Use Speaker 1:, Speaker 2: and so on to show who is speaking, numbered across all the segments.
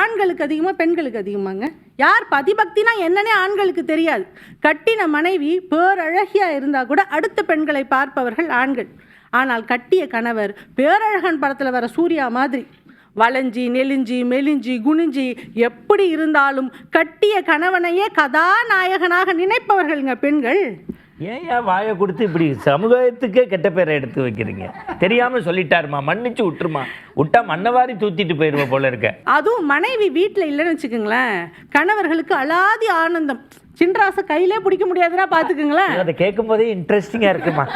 Speaker 1: ஆண்களுக்கு அதிகமாக பெண்களுக்கு அதிகமாங்க. யார் பதிபக்தினா என்னன்னே ஆண்களுக்கு தெரியாது. கட்டின மனைவி பேரழகியாக இருந்தால் கூட அடுத்த பெண்களை பார்ப்பவர்கள் ஆண்கள். ஆனால் கட்டிய கணவர் பேரழகன் படத்தில் வர சூர்யா மாதிரி. வளைஞ்சி நெலிஞ்சி மெலிஞ்சி குனிஞ்சி எப்படி இருந்தாலும் கட்டிய கணவனையே கதாநாயகனாக நினைப்பவர்கள்ங்க பெண்கள்.
Speaker 2: ஏன் ஏன் வாயை கொடுத்து இப்படி சமுதாயத்துக்கே கெட்ட பேரை எடுத்து வைக்கிறீங்க? தெரியாம சொல்லிட்டாருமா? மன்னிச்சு விட்டுருமா? விட்டா மண்ணவாரி தூத்திட்டு போயிருவ போல இருக்க.
Speaker 1: அதுவும் மனைவி வீட்டில் இல்லைன்னு வச்சுக்கோங்களேன். கணவர்களுக்கு அலாதி ஆனந்தம். சின்ராசை கையிலே பிடிக்க முடியாதுன்னா பார்த்துக்குங்களேன்
Speaker 2: அதை கேட்கும் போதே இன்ட்ரெஸ்டிங்கா இருக்குமா?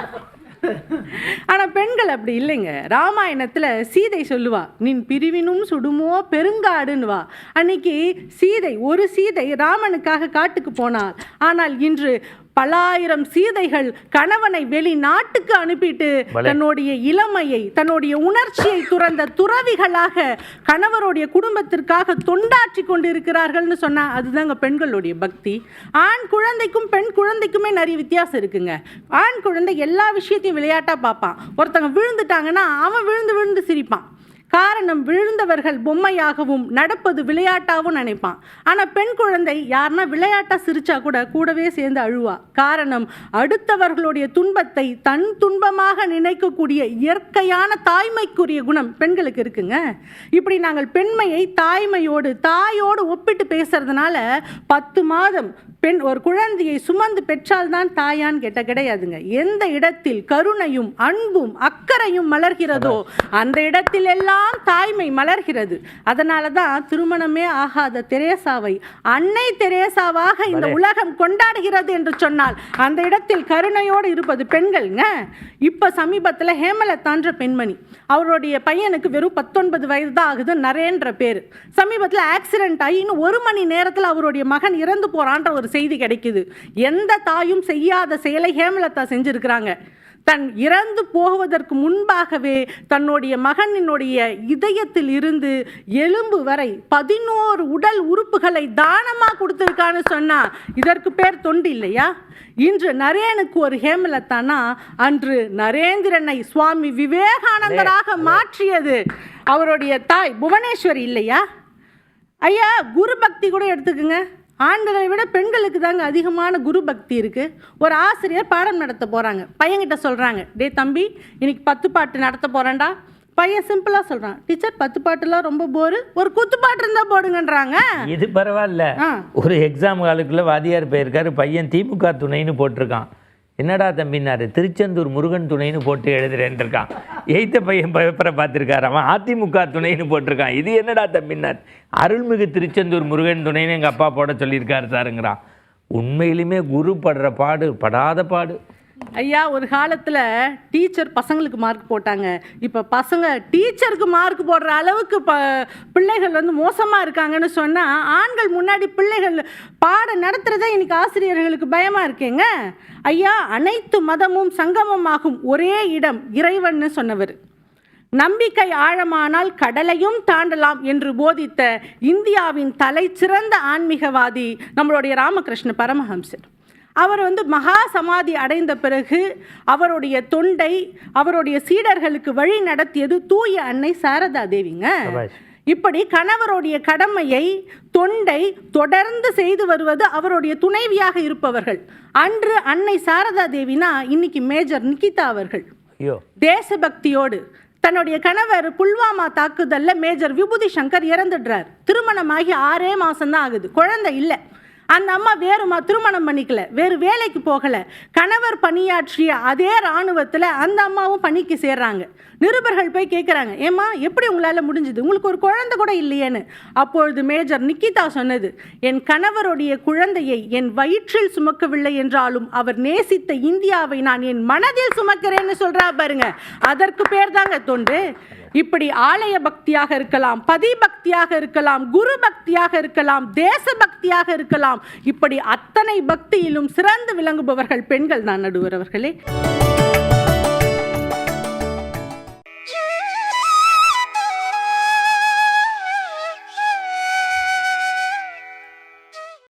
Speaker 1: ஆனால் பெண்கள் அப்படி இல்லைங்க. ராமாயணத்தில் சீதை சொல்லுவா நின் பிரிவினும் சுடுமோ பெருங்காடுன்னு வா. அன்னைக்கு சீதை ஒரு சீதை ராமனுக்காக காட்டுக்கு போனாள். ஆனால் இன்று பலாயிரம் சீதைகள் கணவனை வெளிநாட்டுக்கு அனுப்பிட்டு தன்னுடைய இளமையை தன்னுடைய உணர்ச்சியை துறந்த துறவிகளாக கணவருடைய குடும்பத்திற்காக தொண்டாற்றி கொண்டு இருக்கிறார்கள்னு சொன்னா அதுதாங்க பெண்களுடைய பக்தி. ஆண் குழந்தைக்கும் பெண் குழந்தைக்குமே நிறைய வித்தியாசம் இருக்குங்க. ஆண் குழந்தை எல்லா விஷயத்தையும் விளையாட்டா பார்ப்பான். ஒருத்தங்க விழுந்துட்டாங்கன்னா அவன் விழுந்து விழுந்து சிரிப்பான். காரணம் விழுந்தவர்கள் பொம்மையாகவும் நடப்பது விளையாட்டாகவும் நினைப்பான். ஆனால் பெண் குழந்தை யாருன்னா விளையாட்டாக சிரிச்சா கூட கூடவே சேர்ந்து அழுவா. காரணம் அடுத்தவர்களுடைய துன்பத்தை தன் துன்பமாக நினைக்கக்கூடிய இயற்கையான தாய்மைக்குரிய குணம் பெண்களுக்கு இருக்குங்க. இப்படி நாங்கள் பெண்மையை தாய்மையோடு தாயோடு ஒப்பிட்டு பேசுறதுனால பத்து மாதம் பெண் ஒரு குழந்தையை சுமந்து பெற்றால்தான் தாயான்னு கேட்ட கிடையாதுங்க. எந்த இடத்தில் கருணையும் அன்பும் அக்கறையும் மலர்கிறதோ அந்த இடத்தில் எல்லாம் தாய்மை மலர்கிறது. அதனால தான் திருமணமே ஆகாத தெரேசாவை அன்னை தெரேசாவாக இந்த உலகம் கொண்டாடுகிறது என்று சொன்னால் அந்த இடத்தில் கருணையோடு இருப்பது பெண்கள்ங்க. இப்போ சமீபத்தில் ஹேமலதான்ற பெண்மணி அவருடைய பையனுக்கு வெறும் பத்தொன்பது வயது தான் ஆகுது நரேன்ற பேர். சமீபத்தில் ஆக்சிடென்ட் ஆகி இன்னும் ஒரு மணி நேரத்தில் அவருடைய மகன் இறந்து போறான்ற ஒரு செய்தி கிடைக்குது. எந்த தாயும் செய்யாத செயலை ஹேமலதா செஞ்சிருக்கிறாங்க. தன் இறந்து போவதற்கு முன்பாகவே தன்னுடைய மகனினுடைய இதயத்தில் இருந்து எலும்பு வரை பதினோரு உடல் உறுப்புகளை தானமா கொடுத்துருக்கான்னு சொன்னா இதற்கு பேர் தொண்டு இல்லையா? இன்று நரேனுக்கு ஒரு ஹேமலத்தானா அன்று நரேந்திரனை சுவாமி விவேகானந்தராக மாற்றியது அவருடைய தாய் புவனேஸ்வரி இல்லையா? ஐயா குரு பக்தி கூட எடுத்துக்கோங்க. ஆண்களை விட பெண்களுக்கு தாங்க அதிகமான குரு பக்தி இருக்குது ஒரு ஆசிரியர் பாடம் நடத்த போகிறாங்க பையன்கிட்ட சொல்கிறாங்க டேய் தம்பி இன்னைக்கு பத்து பாட்டு நடத்த போகிறேன்டா பையன் சிம்பிளாக சொல்கிறான் டீச்சர் பத்து பாட்டுலாம் ரொம்ப போரு. ஒரு குத்து பாட்டு இருந்தால் போடுங்கன்றாங்க.
Speaker 2: இது பரவாயில்ல. ஒரு எக்ஸாம் காலுக்குள்ள வாதியார் போயிருக்காரு பையன் திமுக துணைன்னு போட்டிருக்கான். என்னடா தம்பினார் திருச்செந்தூர் முருகன் துணைன்னு போட்டு எழுதுறேன் இருக்கான் எய்த்த பையன் பேப்பரை பார்த்துருக்காரு அவன் அதிமுக துணைன்னு போட்டிருக்கான். இது என்னடா தம்பினார் அருள்மிகு திருச்செந்தூர் முருகன் துணைன்னு எங்கள் அப்பா போட சொல்லியிருக்காரு சாருங்கிறான். உண்மையிலுமே குரு படுற பாடு படாத பாடு.
Speaker 1: ஐயா ஒரு காலத்தில் டீச்சர் பசங்களுக்கு மார்க் போட்டாங்க. இப்போ பசங்க டீச்சருக்கு மார்க் போடுற அளவுக்கு ப பிள்ளைகள் வந்து மோசமாக இருக்காங்கன்னு சொன்னால் ஆண்கள் முன்னாடி பிள்ளைகள் பாடம் நடத்துகிறதே இன்றைக்கி ஆசிரியர்களுக்கு பயமாக இருக்கேங்க. ஐயா அனைத்து மதமும் சங்கமமாகும் ஒரே இடம் இறைவன்னு சொன்னவர். நம்பிக்கை ஆழமானால் கடலையும் தாண்டலாம் என்று போதித்த இந்தியாவின் தலைச்சிறந்த ஆன்மீகவாதி நம்மளுடைய ராமகிருஷ்ண பரமஹம்சர். அவர் வந்து மகா சமாதி அடைந்த பிறகு அவருடைய தொண்டை அவருடைய சீடர்களுக்கு வழி நடத்தியது தூய அன்னை சாரதா தேவிங்க. இப்படி கணவருடைய கடமையை தொண்டை தொடர்ந்து செய்து வருவது அவருடைய துணைவியாக இருப்பவர்கள். அன்று அன்னை சாரதா தேவினா இன்னைக்கு மேஜர் நிகிதா அவர்கள்.
Speaker 2: ஐயோ.
Speaker 1: தேசபக்தியோடு தன்னுடைய கணவர் புல்வாமா தாக்குதல்ல மேஜர் விபூதி சங்கர் இறந்துடுறார். திருமணமாகி ஆறே மாசம்தான் ஆகுது. குழந்தை இல்லை. அந்த அம்மா வேறு திருமணம் பண்ணிக்கல வேறு வேலைக்கு போகலை. கணவர் பணியாற்றிய அதே இராணுவத்தில் அந்த அம்மாவும் பணிக்கு சேர்றாங்க. நிருபர்கள் போய் கேட்குறாங்க ஏம்மா எப்படி உங்களால் முடிஞ்சுது? உங்களுக்கு ஒரு குழந்தை கூட இல்லையேன்னு. அப்பொழுது மேஜர் நிக்கிதா சொன்னது என் கணவருடைய குழந்தையை என் வயிற்றில் சுமக்கவில்லை என்றாலும் அவர் நேசித்த இந்தியாவை நான் என் மனதில் சுமக்கிறேன்னு சொல்கிறா பாருங்க. அதற்கு பேர் தாங்க தொண்டு. இப்படி ஆலய பக்தியாக இருக்கலாம் பதி பக்தியாக இருக்கலாம் குரு பக்தியாக இருக்கலாம் தேச பக்தியாக இருக்கலாம். இப்படி அத்தனை பக்தியிலும் சிறந்து விளங்குபவர்கள் பெண்கள் தான் நடுவர் அவர்களே.